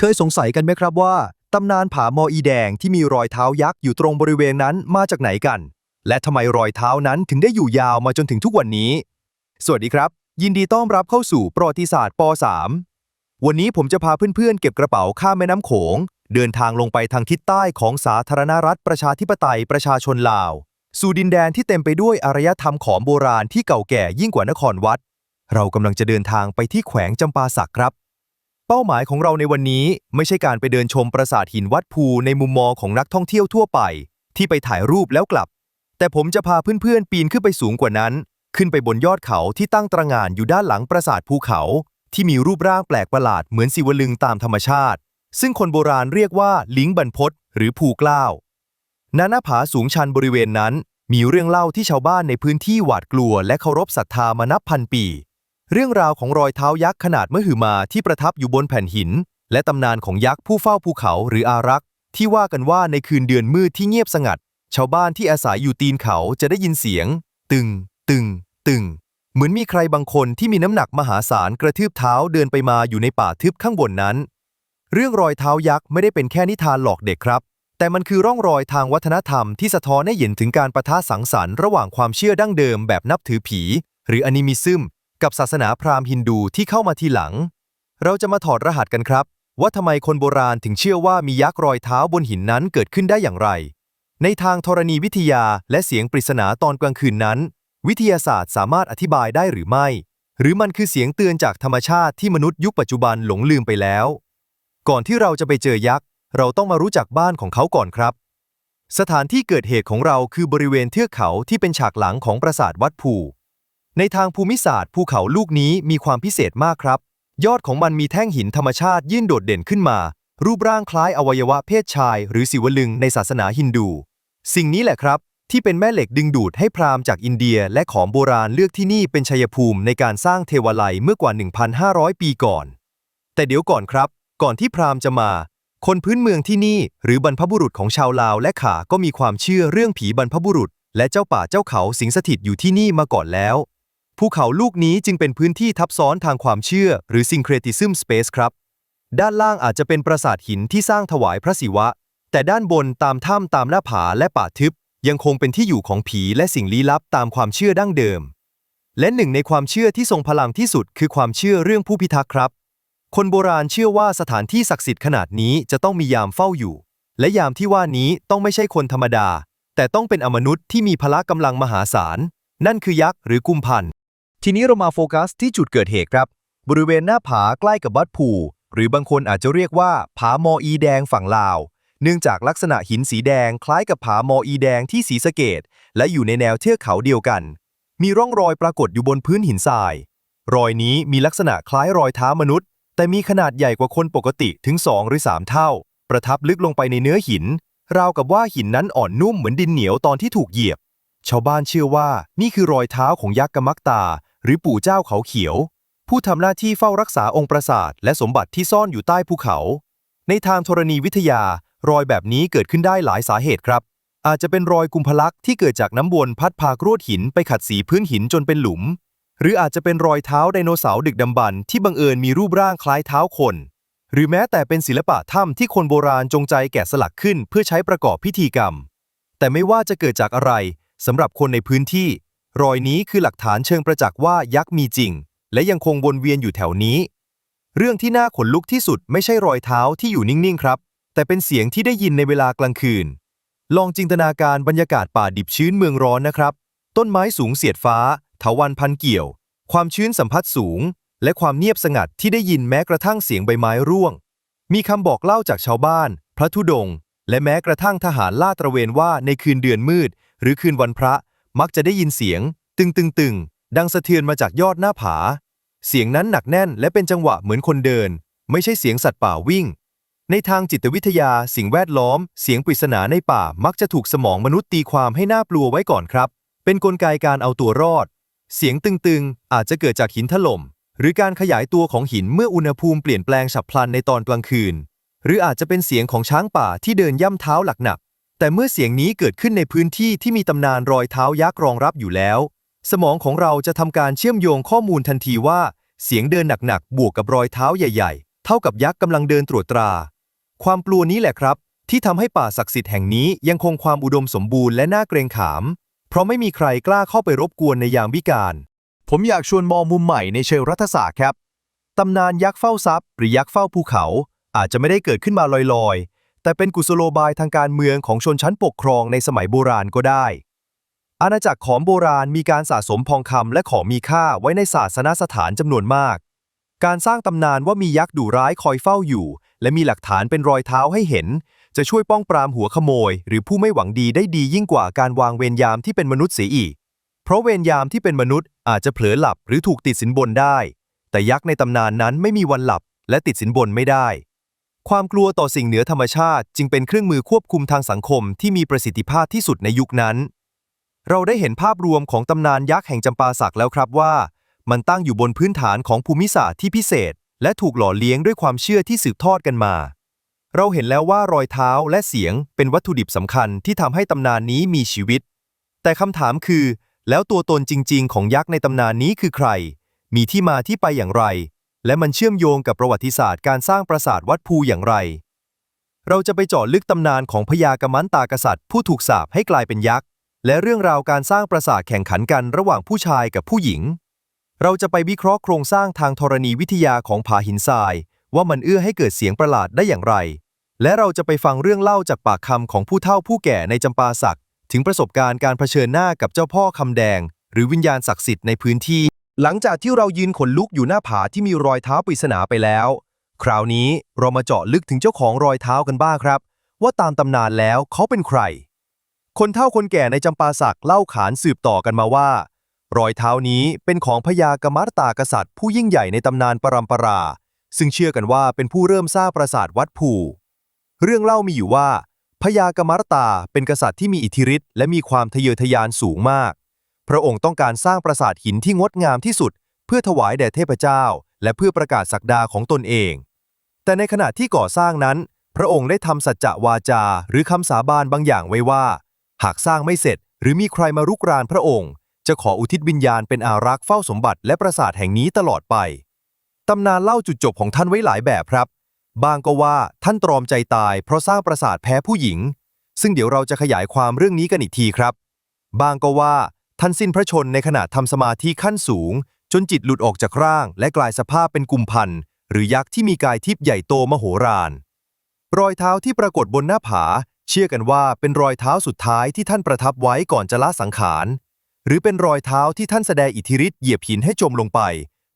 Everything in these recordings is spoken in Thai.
เคยสงสัยกันไหมครับว่า ตำนานผามออีแดงที่มีรอยเท้ายักษ์อยู่ตรงบริเวณนั้นมาจากไหนกัน และทำไมรอยเท้านั้นถึงได้อยู่ยาวมาจนถึงทุกวันนี้ สวัสดีครับ ยินดีต้อนรับเข้าสู่ประวัติศาสตร์ป .3 วันนี้ผมจะพาเพื่อนๆ เก็บกระเป๋าข้ามแม่น้ำโขง เดินทางลงไปทางทิศใต้ของสาธารณรัฐประชาธิปไตยประชาชนลาว สู่ดินแดนที่เต็มไปด้วยอารยธรรมของโบราณที่เก่าแก่ยิ่งกว่านครวัด เรากำลังจะเดินทางไปที่แขวงจำปาสักครับ เป้าหมายของเราในวันนี้ไม่ใช่การไปเดินชมปราสาทหินวัดภูในมุมมองของนักท่องเที่ยวทั่วไป ที่ไปถ่ายรูปแล้วกลับ แต่ผมจะพาเพื่อนๆ ปีนขึ้นไปสูงกว่านั้น ขึ้นไปบนยอดเขาที่ตั้งตระหง่านอยู่ด้านหลังปราสาทภูเขา ที่มีรูปร่างแปลกประหลาดเหมือนศิวลึงตามธรรมชาติ ซึ่งคนโบราณเรียกว่าลิงบรรพตหรือภูเกล้าณหน้าผาสูงชันบริเวณนั้น มีเรื่องเล่าที่ชาวบ้านในพื้นที่หวาดกลัวและเคารพศรัทธามานับพันปี เรื่องราวของรอยเท้ายักษ์ขนาดมหึมาที่ประทับอยู่บนแผ่นหิน และตำนานของยักษ์ผู้เฝ้าภูเขาหรืออารักษ์ที่ว่ากันว่าในคืนเดือนมืดที่เงียบสงัด ชาวบ้านที่อาศัยอยู่ตีนเขาจะได้ยินเสียง ตึง ตึง ตึง เหมือนมีใครบางคนที่มีน้ำหนักมหาศาลกระทืบเท้าเดินไปมาอยู่ในป่าทึบข้างบนนั้น เรื่องรอยเท้ายักษ์ไม่ได้เป็นแค่นิทานหลอกเด็กครับ แต่มันคือร่องรอยทางวัฒนธรรมที่สะท้อนให้เห็นถึงการประทะสังสรรค์ระหว่างความเชื่อดั้งเดิมแบบนับถือผี หรืออนิมิซึม กับศาสนาพราหมณ์ฮินดูที่เข้ามาทีหลัง เราจะมาถอดรหัสกันครับ ว่าทำไมคนโบราณถึงเชื่อว่ามียักษ์รอยเท้าบนหินนั้นเกิดขึ้นได้อย่างไร ในทางธรณีวิทยาและเสียงปริศนาตอนกลางคืนนั้น วิทยาศาสตร์สามารถอธิบายได้หรือไม่ หรือมันคือเสียงเตือนจากธรรมชาติที่มนุษย์ยุคปัจจุบันหลงลืมไปแล้ว ก่อนที่เราจะไปเจอยักษ์เราต้องมารู้จักบ้านของเขาก่อนครับ สถานที่เกิดเหตุของเราคือบริเวณเทือกเขาที่เป็นฉากหลังของปราสาทวัดภู ในทางภูมิศาสตร์ภูเขาลูกนี้มีความพิเศษมากครับ ยอดของมันมีแท่งหินธรรมชาติยื่นโดดเด่นขึ้นมา รูปร่างคล้ายอวัยวะเพศชาย หรือศิวลึงในศาสนาฮินดู สิ่งนี้แหละครับ ที่เป็นแม่เหล็กดึงดูดให้พราหมณ์จากอินเดีย และของโบราณเลือกที่นี่เป็นชัยภูมิในการสร้างเทวาลัยเมื่อกว่า 1,500 ปีก่อน แต่เดี๋ยวก่อนครับ ก่อนที่พราหมณ์จะมา คนพื้นเมืองที่นี่หรือบรรพบุรุษของชาวลาวและขาก็มีความเชื่อเรื่องผีบรรพบุรุษ และเจ้าป่าเจ้าเขาสิงสถิตอยู่ที่นี่มาก่อนแล้ว ภูเขาลูกนี้จึงเป็นพื้นที่ทับซ้อนทางความเชื่อ หรือ syncretism space ครับ ด้านล่างอาจจะเป็นปราสาทหินที่สร้างถวายพระศิวะ แต่ด้านบนตามถ้ำตามหน้าผาและป่าทึบ ยังคงเป็นที่อยู่ของผีและสิ่งลี้ลับตามความเชื่อดั้งเดิม และหนึ่งในความเชื่อที่ทรงพลังที่สุด คือความเชื่อเรื่องผู้พิทักษ์ครับ คนโบราณเชื่อว่าสถานที่ศักดิ์สิทธิ์ขนาดนี้จะต้องมียามเฝ้าอยู่ และยามที่ว่านี้ต้องไม่ใช่คนธรรมดา แต่ต้องเป็นอมนุษย์ที่มีพละกำลังมหาศาลนั่นคือยักษ์หรือกุมพัน ทีนี้เรามาโฟกัสที่จุดเกิดเหตุครับ บริเวณหน้าผาใกล้กับวัดภูหรือบางคนอาจจะเรียกว่าผามออีแดงฝั่งลาว เนื่องจากลักษณะหินสีแดงคล้ายกับผามออีแดงที่สีสะเกตและอยู่ในแนวเทือกเขาเดียวกัน มีร่องรอยปรากฏอยู่บนพื้นหินทราย รอยนี้มีลักษณะคล้ายรอยเท้ามนุษย์ แต่มีขนาดใหญ่กว่าคนปกติถึง 2 หรือ 3 เท่า ประทับลึกลงไปในเนื้อหิน ราวกับว่าหินนั้นอ่อนนุ่มเหมือนดินเหนียวตอนที่ถูกเหยียบ ชาวบ้านเชื่อว่านี่คือรอยเท้าของยักษ์กมักตา หรือปู่เจ้าเขาเขียว ผู้ทำหน้าที่เฝ้ารักษาองค์ปราสาทและสมบัติที่ซ่อนอยู่ใต้ภูเขา ในทางธรณีวิทยารอยแบบนี้เกิดขึ้นได้หลายสาเหตุครับ อาจจะเป็นรอยกุมพลักษ์ที่เกิดจากน้ำวนพัดพากรวดหินไปขัดสีพื้นหินจนเป็นหลุม หรืออาจจะเป็นรอยเท้าไดโนเสาร์ดึกดำบรรพ์ที่บังเอิญมีรูปร่างคล้ายเท้าคน หรือแม้แต่เป็นศิลปะถ้ำที่คนโบราณจงใจแกะสลักขึ้นเพื่อใช้ประกอบพิธีกรรม แต่ไม่ว่าจะเกิดจากอะไรสำหรับคนในพื้นที่ รอยนี้คือหลักฐานเชิงประจักษ์ว่ายักษ์มีจริง และยังคงวนเวียนอยู่แถวนี้ เรื่องที่น่าขนลุกที่สุดไม่ใช่รอยเท้าที่อยู่นิ่งๆครับ แต่เป็นเสียงที่ได้ยินในเวลากลางคืน ลองจินตนาการบรรยากาศป่าดิบชื้นเมืองร้อนนะครับ ต้นไม้สูงเสียดฟ้าเถาวันพันเกี่ยว ความชื้นสัมผัสสูง และความเงียบสงัดที่ได้ยินแม้กระทั่งเสียงใบไม้ร่วง มีคำบอกเล่าจากชาวบ้าน พระธุดงค์และแม้กระทั่งทหารลาดตระเวนว่าในคืนเดือนมืด หรือคืนวันพระ มักจะได้ยินเสียง ตึงตึงตึงดังสะเทือนมาจากยอดหน้าผา เสียงนั้นหนักแน่นและเป็นจังหวะเหมือนคนเดิน ไม่ใช่เสียงสัตว์ป่าวิ่ง ในทางจิตวิทยาสิ่งแวดล้อม เสียงปริศนาในป่ามักจะถูกสมองมนุษย์ตีความให้น่ากลัวไว้ก่อนครับ เป็นนกลไกการเอาตัวรอด เสียงตึงๆ อาจจะเกิดจากหินถล่ม หรือการขยายตัวของหินเมื่ออุณหภูมิเปลี่ยนแปลงฉับพลันในตอนกลางคืน หรืออาจจะเป็นเสียงของช้างป่าที่เดินย่ำเท้าหลักหนัก แต่เมื่อเสียงนี้เกิดขึ้นในพื้นที่ที่มีตำนานรอยเท้ายักษ์รองรับอยู่แล้ว สมองของเราจะทำการเชื่อมโยงข้อมูลทันทีว่า เสียงเดินหนักๆ บวกกับรอยเท้าใหญ่ ๆ เท่ากับยักษ์กำลังเดินตรวจตรา ความกลัวนี้แหละครับ ที่ทำให้ป่าศักดิ์สิทธิ์แห่งนี้ยังคงความอุดมสมบูรณ์และน่าเกรงขาม เพราะไม่มีใครกล้าเข้าไปรบกวนในยามวิกาลผมอยากชวนมองมุมใหม่ในเชิงรัฐศาสตร์ครับตำนานยักษ์เฝ้าทรัพย์หรือยักษ์เฝ้าภูเขา อาจจะไม่ได้เกิดขึ้นมาลอยๆ แต่เป็นกุศโลบายทางการเมืองของชนชั้นปกครองในสมัยโบราณก็ได้ อาณาจักรของโบราณมีการสะสมทองคำและของมีค่าไว้ในศาสนสถานจำนวนมาก การสร้างตำนานว่ามียักษ์ดุร้ายคอยเฝ้าอยู่ และมีหลักฐานเป็นรอยเท้าให้เห็น จะช่วยป้องปรามหัวขโมย หรือผู้ไม่หวังดีได้ดียิ่งกว่าการวางเวรยามที่เป็นมนุษย์เสียอีก เพราะเวรยามที่เป็นมนุษย์อาจจะเผลอหลับหรือถูกติดสินบนได้ แต่ยักษ์ในตำนานนั้นไม่มีวันหลับและติดสินบนไม่ได้ ความกลัวต่อสิ่งเหนือธรรมชาติจึงเป็นเครื่องมือควบคุมทางสังคมที่มีประสิทธิภาพที่สุดในยุคนั้น เราได้เห็นภาพรวมของตำนานยักษ์แห่งจำปาสักแล้วครับว่า มันตั้งอยู่บนพื้นฐานของภูมิศาสตร์ที่พิเศษ และถูกหล่อเลี้ยงด้วยความเชื่อที่สืบทอดกันมา เราเห็นแล้วว่ารอยเท้าและเสียงเป็นวัตถุดิบสำคัญที่ทำให้ตำนานนี้มีชีวิต แต่คำถามคือ แล้วตัวตนจริง ๆ ของยักษ์ในตำนานนี้คือใคร มีที่มาที่ไปอย่างไร และมันเชื่อมโยงกับประวัติศาสตร์การสร้างปราสาทวัดภูอย่างไร เราจะไปเจาะลึกตำนานของพญากมันตากษัตริย์ ผู้ถูกสาปให้กลายเป็นยักษ์ และเรื่องราวการสร้างปราสาทแข่งขันกันระหว่างผู้ชายกับผู้หญิง เราจะไปวิเคราะห์โครงสร้างทางธรณีวิทยาของผาหินทราย ว่ามันเอื้อให้เกิดเสียงประหลาดได้อย่างไร และเราจะไปฟังเรื่องเล่าจากปากคำของผู้เฒ่าผู้แก่ในจำปาสักถึงประสบการณ์การเผชิญหน้ากับเจ้าพ่อคำแดง หรือวิญญาณศักดิ์สิทธิ์ในพื้นที่ หลังจากที่เรายืนขนลุกอยู่หน้าผาที่มีรอยเท้าปริศนาไปแล้ว คราวนี้เรามาเจาะลึกถึงเจ้าของรอยเท้ากันบ้างครับ ว่าตามตำนานแล้วเขาเป็นใคร คนเฒ่าคนแก่ในจำปาสักเล่าขานสืบต่อกันมาว่า รอยเท้านี้เป็นของพญากมัตตากษัตริย์ ผู้ยิ่งใหญ่ในตำนานปรัมปรา ซึ่งเชื่อกันว่าเป็นผู้เริ่มสร้างปราสาทวัดภูเรื่องเล่ามีอยู่ว่าพญากมัตตาเป็นกษัตริย์ที่มีอิทธิฤทธิ์และมีความทะเยอทะยานสูงมาก พระองค์ต้องการสร้างปราสาทหินที่งดงามที่สุด เพื่อถวายแด่เทพเจ้า และเพื่อประกาศศักดาของตนเอง แต่ในขณะที่ก่อสร้างนั้น พระองค์ได้ทำสัจจะวาจา หรือคำสาบานบางอย่างไว้ว่า หากสร้างไม่เสร็จ หรือมีใครมารุกรานพระองค์ จะขออุทิศวิญญาณเป็นอารักษ์เฝ้าสมบัติและปราสาทแห่งนี้ตลอดไปตำนานเล่าจุดจบของท่านไว้หลายแบบครับ บางก็ว่าท่านตรอมใจตายเพราะสร้างปราสาทแพ้ผู้หญิง ซึ่งเดี๋ยวเราจะขยายความเรื่องนี้กันอีกทีครับ บางก็ว่า ท่านสิ้นพระชนในขณะทำสมาธิขั้นสูง จนจิตหลุดออกจากร่าง และกลายสภาพเป็นกุมพันธ์หรือยักษ์ที่มีกายทิพย์ใหญ่โตมโหฬารรอยเท้าที่ปรากฏบนหน้าผา เชื่อกันว่าเป็นรอยเท้าสุดท้ายที่ท่านประทับไว้ก่อนจะละสังขาร หรือเป็นรอยเท้าที่ท่านแสดงอิทธิฤทธิ์เหยียบหินให้จมลงไป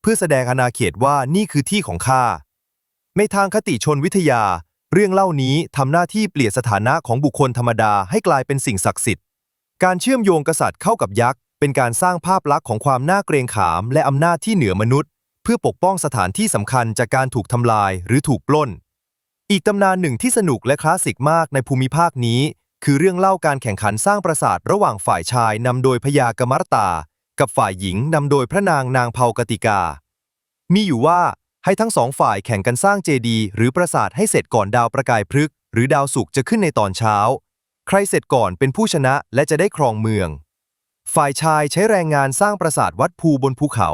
เพื่อแสดงอาณาเขตว่านี่คือที่ของข้าในทางคติชนวิทยา เรื่องเล่านี้ทำหน้าที่เปลี่ยนสถานะของบุคคลธรรมดาให้กลายเป็นสิ่งศักดิ์สิทธิ์ การเชื่อมโยงกษัตริย์เข้ากับยักษ์ เป็นการสร้างภาพลักษณ์ของความน่าเกรงขามและอำนาจที่เหนือมนุษย์ เพื่อปกป้องสถานที่สำคัญจากการถูกทำลายหรือถูกปล้น อีกตำนานหนึ่งที่สนุกและคลาสสิกมากในภูมิภาคนี้ คือเรื่องเล่าการแข่งขันสร้างปราสาทระหว่างฝ่ายชายนำโดยพญากมัตตา กับฝ่ายหญิงนำโดยพระนางนางเผากติกา มีอยู่ว่าให้ทั้งสองฝ่ายแข่งกันสร้างเจดีย์หรือปราสาทให้เสร็จก่อนดาวประกายพฤกษ์หรือดาวศุกร์จะขึ้นในตอนเช้า ใครเสร็จก่อนเป็นผู้ชนะและจะได้ครองเมือง ฝ่ายชายใช้แรงงานสร้างปราสาทวัดภูบนภูเขา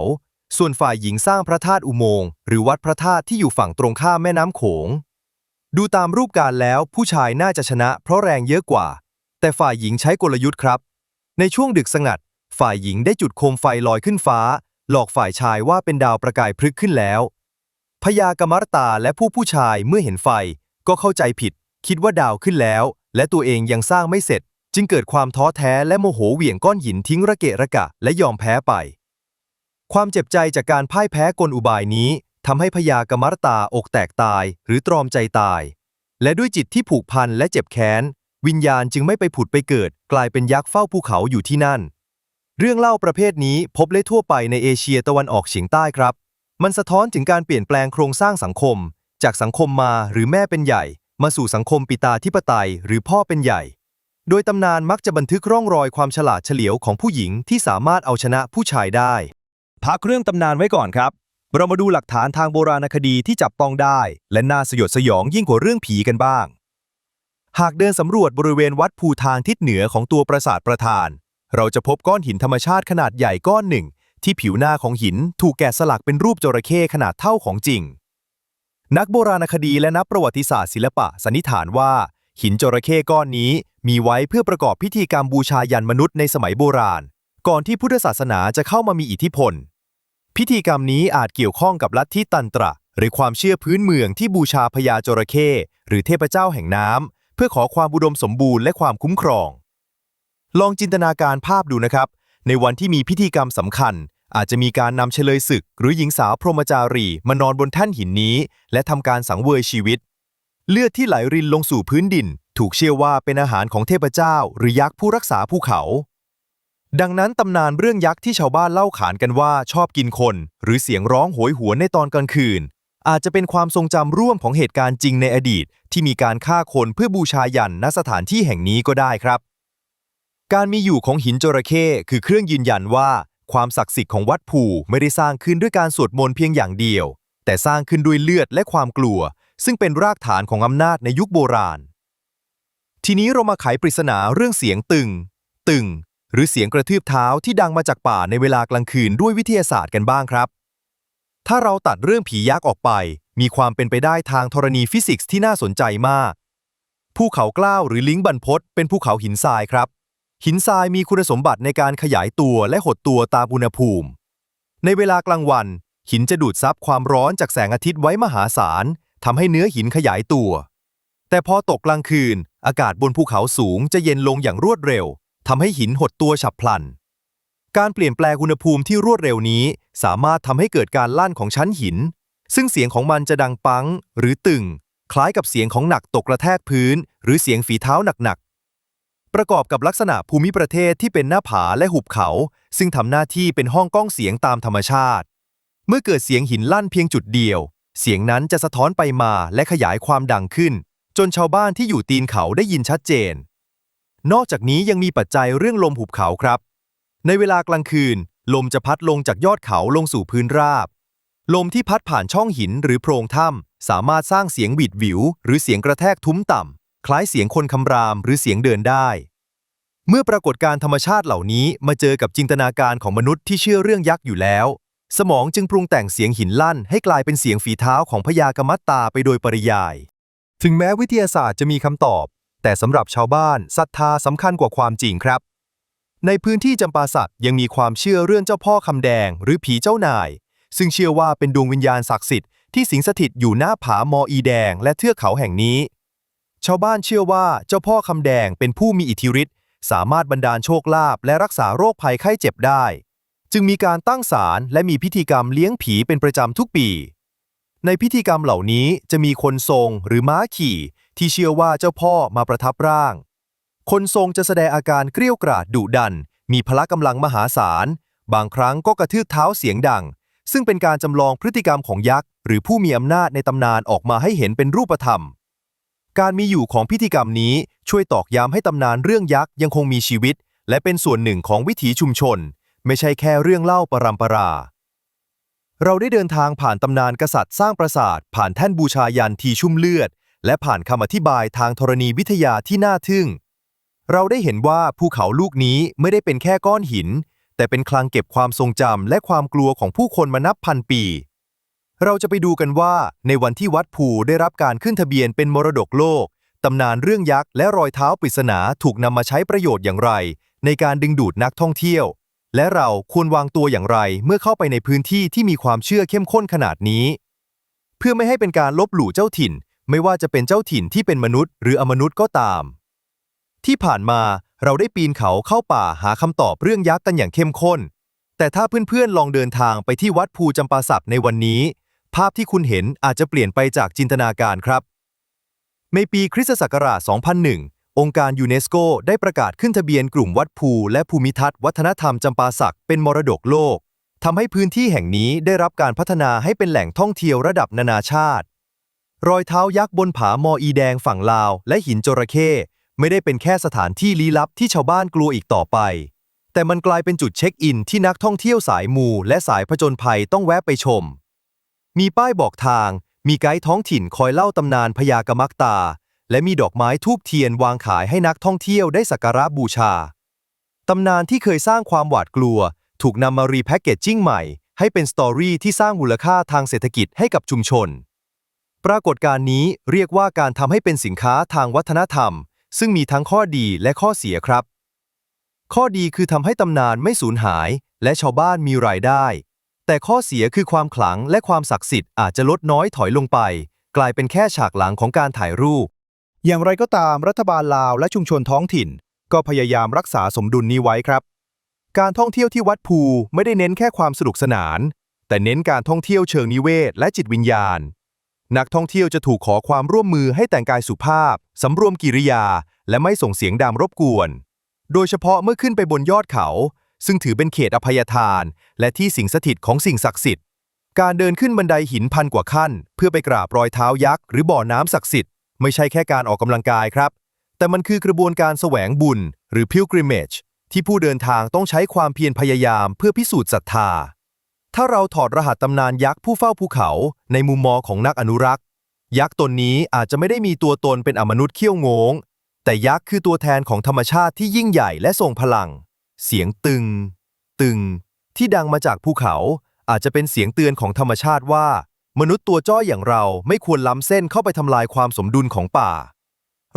ส่วนฝ่ายหญิงสร้างพระธาตุอุโมงค์หรือวัดพระธาตุที่อยู่ฝั่งตรงข้ามแม่น้ำโขง ดูตามรูปการแล้วผู้ชายน่าจะชนะ เพราะแรงเยอะกว่า แต่ฝ่ายหญิงใช้กลยุทธ์ครับ ในช่วงดึกสงัด ฝ่ายหญิงได้จุดโคมไฟลอยขึ้นฟ้า หลอกฝ่ายชายว่าเป็นดาวประกายพฤกขึ้นแล้วพญากมัตตาและผู้ผู้ชายเมื่อเห็นไฟก็เข้าใจผิด คิดว่าดาวขึ้นแล้ว และตัวเองยังสร้างไม่เสร็จ จึงเกิดความท้อแท้และโมโหเหวี่ยงก้อนหินทิ้งระเกะระกะ และยอมแพ้ไป ความเจ็บใจจากการพ่ายแพ้กลอุบายนี้ทำให้พญากมัตตาอกแตกตายหรือตรอมใจตาย และด้วยจิตที่ผูกพันและเจ็บแค้น วิญญาณจึงไม่ไปผุดไปเกิด กลายเป็นยักษ์เฝ้าภูเขาอยู่ที่นั่น เรื่องเล่าประเภทนี้พบได้ทั่วไปในเอเชียตะวันออกเฉียงใต้ครับ มันสะท้อนถึงการเปลี่ยนแปลงโครงสร้างสังคม จากสังคมมาหรือแม่เป็นใหญ่ มาสู่สังคมปิตาธิปไตยหรือพ่อเป็นใหญ่ โดยตำนานมักจะบันทึกร่องรอยความฉลาดเฉลียวของผู้หญิงที่สามารถเอาชนะผู้ชายได้ พักเรื่องตำนานไว้ก่อนครับ เรามาดูหลักฐานทางโบราณคดีที่จับต้องได้ และน่าสยดสยองยิ่งกว่าเรื่องผีกันบ้าง หากเดินสำรวจบริเวณวัดภูทางทิศเหนือของตัวปราสาทประธาน เราจะพบก้อนหินธรรมชาติขนาดใหญ่ก้อนหนึ่ง ที่ผิวหน้าของหินถูกแกะสลักเป็นรูปจระเข้ขนาดเท่าของจริง นักโบราณคดีและนักประวัติศาสตร์ศิลปะสันนิษฐานว่า หินจระเข้ก้อนนี้มีไว้เพื่อประกอบพิธีกรรมบูชายันมนุษย์ในสมัยโบราณ ก่อนที่พุทธศาสนาจะเข้ามามีอิทธิพล พิธีกรรมนี้อาจเกี่ยวข้องกับลัทธิตันตระ หรือความเชื่อพื้นเมืองที่บูชาพญาจระเข้หรือเทพเจ้าแห่งน้ำเพื่อขอความอุดมสมบูรณ์และความคุ้มครอง ลองจินตนาการภาพดูนะครับ ในวันที่มีพิธีกรรมสำคัญ อาจจะมีการนำเฉลยศึก หรือหญิงสาวพรหมจารีมานอนบนแท่นหินนี้ และทำการสังเวยชีวิต เลือดที่ไหลรินลงสู่พื้นดิน ถูกเชื่อว่าเป็นอาหารของเทพเจ้า หรือยักษ์ผู้รักษาภูเขา ดังนั้นตำนานเรื่องยักษ์ที่ชาวบ้านเล่าขานกันว่าชอบกินคน หรือเสียงร้องโหยหวนในตอนกลางคืน อาจจะเป็นความทรงจำร่วมของเหตุการณ์จริงในอดีต ที่มีการฆ่าคนเพื่อบูชายันณสถานที่แห่งนี้ก็ได้ครับการมีอยู่ของหินจระเข้คือเครื่องยืนยันว่า ความศักดิ์สิทธิ์ของวัดภูไม่ได้สร้างขึ้นด้วยการสวดมนต์เพียงอย่างเดียว แต่สร้างขึ้นด้วยเลือดและความกลัว ซึ่งเป็นรากฐานของอำนาจในยุคโบราณ ทีนี้เรามาไขปริศนาเรื่องเสียงตึง ตึง หรือเสียงกระทืบเท้าที่ดังมาจากป่าในเวลากลางคืนด้วยวิทยาศาสตร์กันบ้างครับ ถ้าเราตัดเรื่องผียักษ์ออกไป มีความเป็นไปได้ทางธรณีฟิสิกส์ที่น่าสนใจมาก ภูเขากล้าวหรือลิงบรรพตเป็นภูเขาหินทรายครับ หินทรายมีคุณสมบัติในการขยายตัวและหดตัวตามอุณหภูมิ ในเวลากลางวัน หินจะดูดซับความร้อนจากแสงอาทิตย์ไว้มหาศาลทำให้เนื้อหินขยายตัว แต่พอตกกลางคืน อากาศบนภูเขาสูงจะเย็นลงอย่างรวดเร็วทำให้หินหดตัวฉับพลัน การเปลี่ยนแปลงอุณหภูมิที่รวดเร็วนี้ สามารถทำให้เกิดการลั่นของชั้นหิน ซึ่งเสียงของมันจะดังปัง หรือตึง คล้ายกับเสียงของหนักตกกระแทกพื้น หรือเสียงฝีเท้าหนัก ประกอบกับลักษณะภูมิประเทศที่เป็นหน้าผาและหุบเขา ซึ่งทำหน้าที่เป็นห้องกล้องเสียงตามธรรมชาติ เมื่อเกิดเสียงหินลั่นเพียงจุดเดียว เสียงนั้นจะสะท้อนไปมาและขยายความดังขึ้น จนชาวบ้านที่อยู่ตีนเขาได้ยินชัดเจน นอกจากนี้ยังมีปัจจัยเรื่องลมหุบเขาครับ ในเวลากลางคืน ลมจะพัดลงจากยอดเขาลงสู่พื้นราบ ลมที่พัดผ่านช่องหินหรือโพรงถ้ำสามารถสร้างเสียงบีดหวิว หรือเสียงกระแทกทุ้มต่ำ คล้ายเสียงคนคำรามหรือเสียงเดินได้ เมื่อปรากฏการธรรมชาติเหล่านี้มาเจอกับจินตนาการของมนุษย์ที่เชื่อเรื่องยักษ์อยู่แล้ว สมองจึงปรุงแต่งเสียงหินลั่น ให้กลายเป็นเสียงฝีเท้าของพญากมัตตาไปโดยปริยาย ถึงแม้วิทยาศาสตร์จะมีคำตอบ แต่สำหรับชาวบ้านศรัทธาสำคัญกว่าความจริงครับ ในพื้นที่จำปาสักยังมีความเชื่อเรื่องเจ้าพ่อคำแดง หรือผีเจ้านาย ซึ่งเชื่อว่าเป็นดวงวิญญาณศักดิ์สิทธิ์ที่สิงสถิตอยู่หน้าผามออีแดง และเทือกเขาแห่งนี้ ชาวบ้านเชื่อว่าเจ้าพ่อคำแดงเป็นผู้มีอิทธิฤทธิ์สามารถบันดาลโชคลาภและรักษาโรคภัยไข้เจ็บได้ จึงมีการตั้งศาลและมีพิธีกรรมเลี้ยงผีเป็นประจำทุกปี ในพิธีกรรมเหล่านี้จะมีคนทรงหรือม้าขี่ ที่เชื่อว่าเจ้าพ่อมาประทับร่าง คนทรงจะแสดงอาการเกรี้ยวกราดดุดัน มีพละกำลังมหาศาล บางครั้งก็กระทืบเท้าเสียงดัง ซึ่งเป็นการจำลองพฤติกรรมของยักษ์หรือผู้มีอำนาจในตำนานออกมาให้เห็นเป็นรูปธรรม การมีอยู่ของพิธีกรรมนี้ช่วยตอกย้ำให้ตำนานเรื่องยักษ์ยังคงมีชีวิต และเป็นส่วนหนึ่งของวิถีชุมชน ไม่ใช่แค่เรื่องเล่าปรำปรา เราได้เดินทางผ่านตำนานกษัตริย์สร้างปราสาท ผ่านแท่นบูชายันทีชุ่มเลือด และผ่านคำอธิบายทางธรณีวิทยาที่น่าทึ่ง เราได้เห็นว่าภูเขาลูกนี้ไม่ได้เป็นแค่ก้อนหิน แต่เป็นคลังเก็บความทรงจำและความกลัวของผู้คนมานับพันปี เราจะไปดูกันว่าในวันที่วัดภูได้รับการขึ้นทะเบียนเป็นมรดกโลก ตำนานเรื่องยักษ์และรอยเท้าปริศนาถูกนำมาใช้ประโยชน์อย่างไร ในการดึงดูดนักท่องเที่ยว และเราควรวางตัวอย่างไรเมื่อเข้าไปในพื้นที่ที่มีความเชื่อเข้มข้นขนาดนี้ เพื่อไม่ให้เป็นการลบหลู่เจ้าถิ่น ไม่ว่าจะเป็นเจ้าถิ่นที่เป็นมนุษย์ หรืออมนุษย์ก็ตาม ที่ผ่านมาเราได้ปีนเขาเข้าป่าหาคำตอบเรื่องยักษ์กันอย่างเข้มข้น แต่ถ้าเพื่อนๆลองเดินทางไปที่วัดภูจำปาสักในวันนี้ ภาพที่คุณเห็นอาจจะเปลี่ยนไปจากจินตนาการครับ ในปีคริสตศักราช 2001 องค์การยูเนสโกได้ประกาศขึ้นทะเบียนกลุ่มวัดภูและภูมิทัศน์วัฒนธรรมจำปาสักเป็นมรดกโลกทำให้พื้นที่แห่งนี้ได้รับการพัฒนาให้เป็นแหล่งท่องเที่ยวระดับนานาชาติ รอยเท้ายักษ์บนผามออีแดงฝั่งลาว และหินจระเข้ไม่ได้เป็นแค่สถานที่ลี้ลับที่ชาวบ้านกลัวอีกต่อไป แต่มันกลายเป็นจุดเช็คอินที่นักท่องเที่ยวสายมูและสายผจญภัยต้องแวะไปชม มีป้ายบอกทาง มีไกด์ท้องถิ่นคอยเล่าตำนานพญากมักตา และมีดอกไม้ทูบเทียนวางขายให้นักท่องเที่ยวได้สักการะบูชา ตำนานที่เคยสร้างความหวาดกลัว ถูกนำมารีแพคเกจจิ้งใหม่ ให้เป็นสตอรี่ที่สร้างมูลค่าทางเศรษฐกิจให้กับชุมชน ปรากฏการณ์นี้เรียกว่าการทำให้เป็นสินค้าทางวัฒนธรรม ซึ่งมีทั้งข้อดีและข้อเสียครับ ข้อดีคือทำให้ตำนานไม่สูญหาย และชาวบ้านมีรายได้ แต่ข้อเสียคือความขลังและความศักดิ์สิทธิ์อาจจะลดน้อยถอยลงไป กลายเป็นแค่ฉากหลังของการถ่ายรูป อย่างไรก็ตามรัฐบาลลาวและชุมชนท้องถิ่น ก็พยายามรักษาสมดุลนี้ไว้ครับ การท่องเที่ยวที่วัดภูไม่ได้เน้นแค่ความสนุกสนาน แต่เน้นการท่องเที่ยวเชิงนิเวศและจิตวิญญาณ นักท่องเที่ยวจะถูกขอความร่วมมือให้แต่งกายสุภาพสำรวมกิริยา และไม่ส่งเสียงดังรบกวน โดยเฉพาะเมื่อขึ้นไปบนยอดเขา ซึ่งถือเป็นเขตอภัยทาน และที่สิงสถิตของสิ่งศักดิ์สิทธิ์ การเดินขึ้นบันไดหินพันกว่าขั้น เพื่อไปกราบรอยเท้ายักษ์หรือบ่อน้ำศักดิ์สิทธิ์ไม่ใช่แค่การออกกำลังกายครับ แต่มันคือกระบวนการแสวงบุญ หรือ pilgrimage ที่ผู้เดินทางต้องใช้ความเพียรพยายามเพื่อพิสูจน์ศรัทธา ถ้าเราถอดรหัสตำนานยักษ์ผู้เฝ้าภูเขาในมุมมองของนักอนุรักษ์ ยักษ์ตนนี้อาจจะไม่ได้มีตัวตนเป็นอมนุษย์เขี้ยวงง แต่ยักษ์คือตัวแทนของธรรมชาติที่ยิ่งใหญ่และทรงพลัง เสียงตึง ตึง ที่ดังมาจากภูเขา อาจจะเป็นเสียงเตือนของธรรมชาติว่า มนุษย์ตัวจ้อยอย่างเราไม่ควรล้ำเส้นเข้าไปทำลายความสมดุลของป่า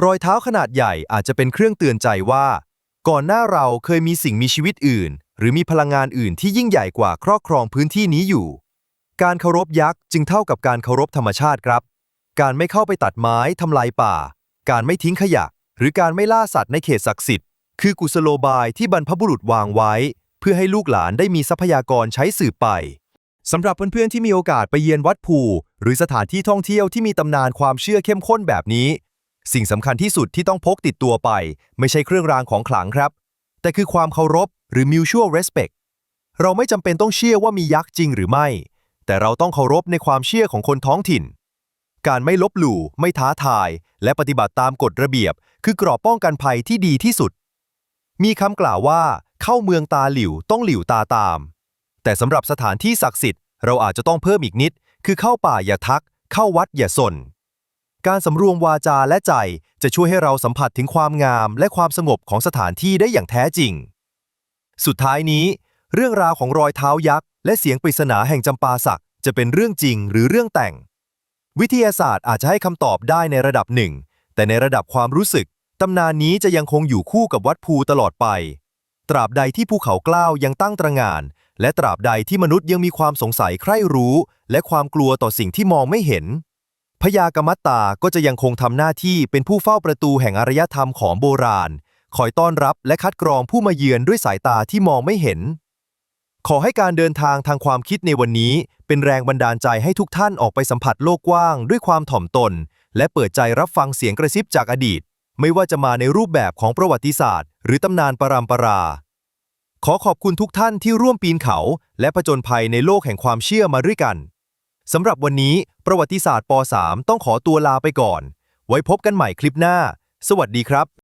รอยเท้าขนาดใหญ่อาจจะเป็นเครื่องเตือนใจว่า ก่อนหน้าเราเคยมีสิ่งมีชีวิตอื่น หรือมีพลังงานอื่นที่ยิ่งใหญ่กว่าครอบครองพื้นที่นี้อยู่ การเคารพยักษ์จึงเท่ากับการเคารพธรรมชาติครับ การไม่เข้าไปตัดไม้ทำลายป่า การไม่ทิ้งขยะ หรือการไม่ล่าสัตว์ในเขตศักดิ์สิทธิ์ คือกุศโลบายที่บรรพบุรุษวางไว้ เพื่อให้ลูกหลานได้มีทรัพยากรใช้สืบไปสำหรับเพื่อนๆที่มีโอกาสไปเยือนวัดภูหรือสถานที่ท่องเที่ยวที่มีตำนานความเชื่อเข้มข้นแบบนี้ สิ่งสำคัญที่สุดที่ต้องพกติดตัวไป ไม่ใช่เครื่องรางของขลังครับ แต่คือความเคารพหรือ mutual respect เราไม่จำเป็นต้องเชื่อว่ามียักษ์จริงหรือไม่ แต่เราต้องเคารพในความเชื่อของคนท้องถิ่น การไม่ลบหลู่ไม่ท้าทาย และปฏิบัติตามกฎระเบียบ คือกรอบป้องกันภัยที่ดีที่สุด มีคำกล่าวว่า เข้าเมืองตาหลิวต้องหลิวตาตาม แต่สำหรับสถานที่ศักดิ์สิทธิ์ เราอาจจะต้องเพิ่มอีกนิด คือเข้าป่าอย่าทัก เข้าวัดอย่าสน การสำรวมวาจาและใจจะช่วยให้เราสัมผัสถึงความงามและความสงบของสถานที่ได้อย่างแท้จริง สุดท้ายนี้ เรื่องราวของรอยเท้ายักษ์และเสียงปริศนาแห่งจำปาสักจะเป็นเรื่องจริงหรือเรื่องแต่ง วิทยาศาสตร์อาจจะให้คำตอบได้ในระดับหนึ่ง แต่ในระดับความรู้สึก ตำนานนี้จะยังคงอยู่คู่กับวัดภูตลอดไป ตราบใดที่ภูเขากล้าวยังตั้งตระงาน และตราบใดที่มนุษย์ยังมีความสงสัยใคร่รู้ และความกลัวต่อสิ่งที่มองไม่เห็นพญากมัตตาก็จะยังคงทำหน้าที่เป็นผู้เฝ้าประตูแห่งอารยธรรมของโบราณ คอยต้อนรับและคัดกรองผู้มาเยือนด้วยสายตาที่มองไม่เห็น ขอให้การเดินทางทางความคิดในวันนี้ เป็นแรงบันดาลใจให้ทุกท่านออกไปสัมผัสโลกกว้าง ด้วยความถ่อมตน และเปิดใจรับฟังเสียงกระซิบจากอดีต ไม่ว่าจะมาในรูปแบบของประวัติศาสตร์ หรือตำนานปรามปรา ขอขอบคุณทุกท่านที่ร่วมปีนเขา และผจญภัยในโลกแห่งความเชื่อมาด้วยกันสำหรับวันนี้ประวัติศาสตร์ป .3 ต้องขอตัวลาไปก่อน ไว้พบกันใหม่คลิปหน้า สวัสดีครับ